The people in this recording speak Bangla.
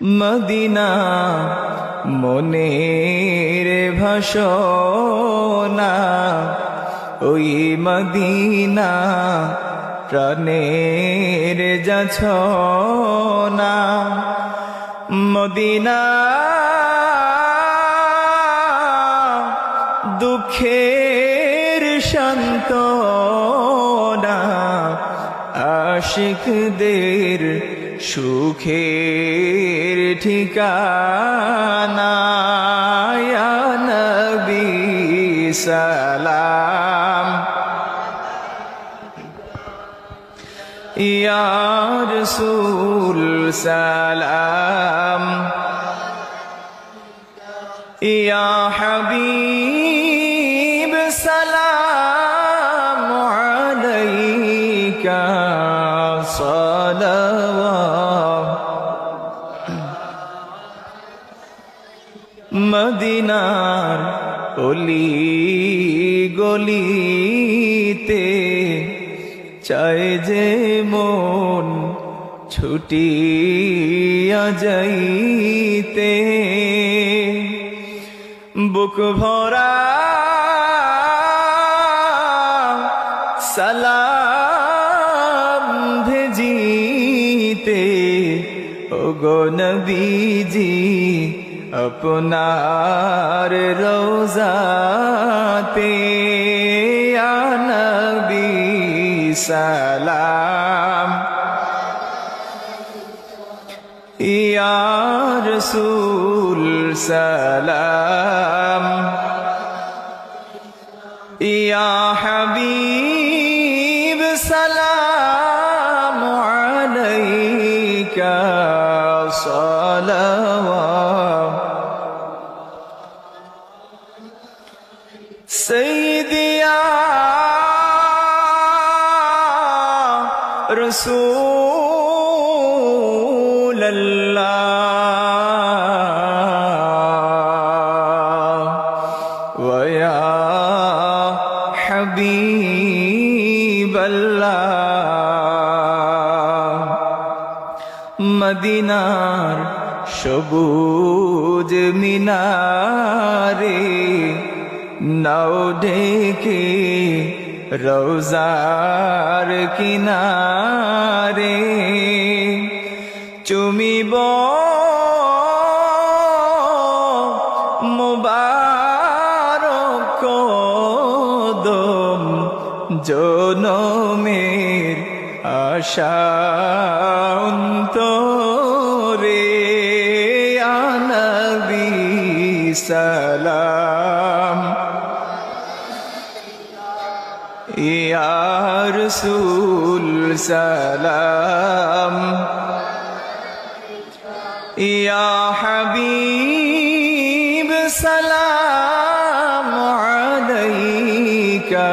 মদিনা মনের ভাষণা ওই মদিনা প্রাণের যাছ না মদিনা দুঃখের শান্ত আশিকদের সুখের ঠিকানা নবী সালাম। ইয়া রসুল সালাম। ইয়া হাবিব মদিনার অলি গলিতে চায় যে মন ছুটিয়া যাইতে। বুক ভরা সালাম ভেজিতে ও গো নবীজি আপনার রোজাতে ইয়া নবী সালাম। ইয়া রসুল সালাম। ইয়া হাবিব সালাম আলাইকা সালাওয়াত سيدي يا رسول الله ويا حبيب الله মদিনার সবুজ মিনারে নাও ডেকে রোজার কিনারে চুমিব মুবারক কদম জনমের আশা অন্তরে সালাম। ইয়ার সুল সালাম। ইয়া হাবিব সালাম আলাইকা